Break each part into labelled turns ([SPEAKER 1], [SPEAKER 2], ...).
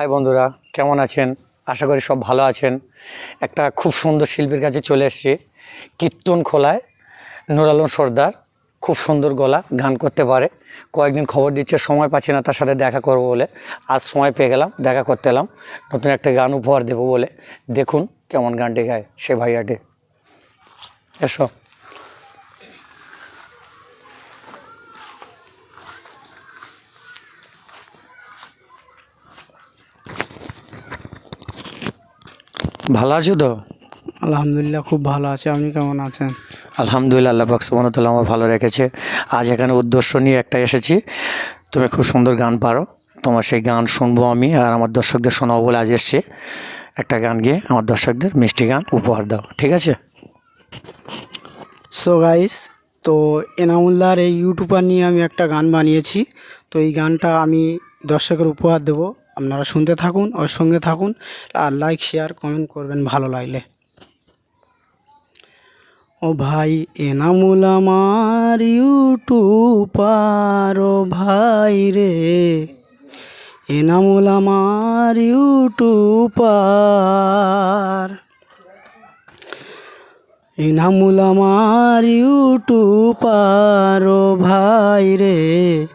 [SPEAKER 1] High বন্ধুরা, কেমন আছেন? আশা করি সব ভালো আছেন। একটা খুব সুন্দর শিল্পীর কাছে চলে এসেছি, কীর্তন খোলায়। নুরালন সর্দার খুব সুন্দর গলা, গান করতে পারে। কয়েকদিন খবর দিচ্ছে, সময় পাচ্ছি না, তার সাথে দেখা করব বলে। আজ সময় পেয়ে গেলাম, দেখা করতে এলাম। নতুন একটা গান উপহার দেবো বলে। দেখুন কেমন গানটি গায় সে ভাইয়াটি। এসো। ভালো আছো তো?
[SPEAKER 2] আলহামদুলিল্লাহ খুব ভালো আছে। আপনি কেমন আছেন?
[SPEAKER 1] আলহামদুলিল্লাহ আল্লাহ পাক সুবহানাহু আমার ভালো রেখেছে। আজ এখানে উদ্দেশ্য নিয়ে একটা এসেছি। তুমি খুব সুন্দর গান পারো। তোমার সেই গান শুনব আমি আর আমার দর্শকদের শোনাবো বলে আজ এসছি। একটা গান গিয়ে আমার দর্শকদের মিষ্টি গান উপহার দাও ঠিক আছে?
[SPEAKER 2] সো গাইস তো এনামুল্লাহর এই ইউটিউবার নিয়ে আমি একটা গান বানিয়েছি। তো এই গানটা আমি দর্শকের উপহার দেব। আপনারা শুনতে থাকুন, ওর সঙ্গে থাকুন, আর লাইক শেয়ার কমেন্ট করবেন ভালো লাগলে। ও ভাই, এনামুল আমার ইউটিউবার ও ভাই রে। এনামুল আমার ইউটিউবার ইনামুল আমার ইউটিউবার ও ভাই রে।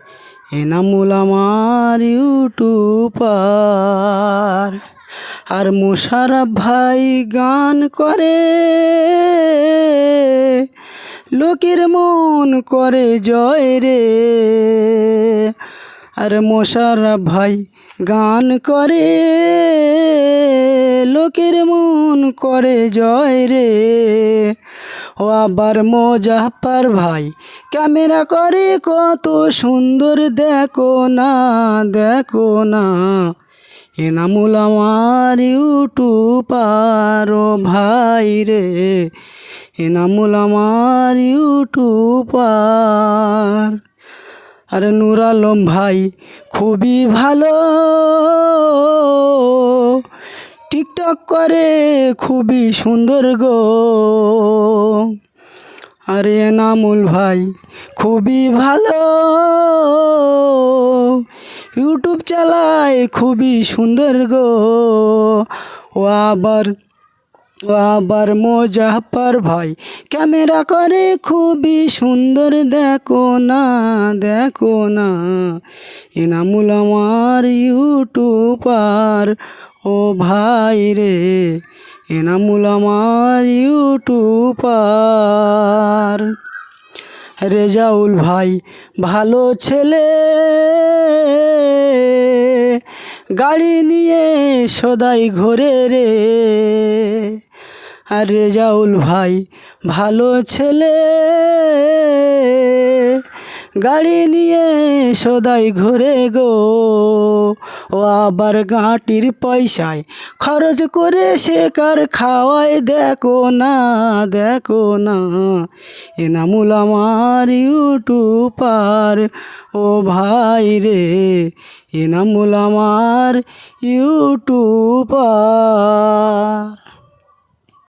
[SPEAKER 2] এনামুল আমার ইউটিউবার আর মোশারফ ভাই গান করে। লোকের মন করে জয় রে। আর মোশারফ ভাই গান করে, লোকের মন করে জয় রে। ও আবার মোজাফার ভাই, ক্যামেরা করে কত সুন্দর, দেখো না দেখো না। এনামুল আমার ইউটিউবার ও ভাই রে। এনামুল আমার ইউটিউবার আরে নুর আলম ভাই খুবই ভালো। টিকটক করে খুবই সুন্দর গো। আরে এনামুল ভাই খুবই ভালো। ইউটিউব চালায় খুবই সুন্দর গো। ও আবার আবার মোজাফর ভাই, ক্যামেরা করে খুবই সুন্দর, দেখো না দেখো না। এনামুল আমার ইউটিউবার ও ভাই রে। এনামুল আমার ইউটিউবার রেজাউল ভাই, ভালো ছেলে। গাড়ি নিয়ে সদাই ঘোরে রে। আর রেজাউল ভাই, ভালো ছেলে। গাড়ি নিয়ে সদাই ঘুরে গো। ও আবার গাঁটির পয়সায় খরচ করে সে কার খাওয়ায় দেখো না দেখো না। এনামুল আমার ইউটিউবার ও ভাই রে। এনামুল আমার ইউটিউবার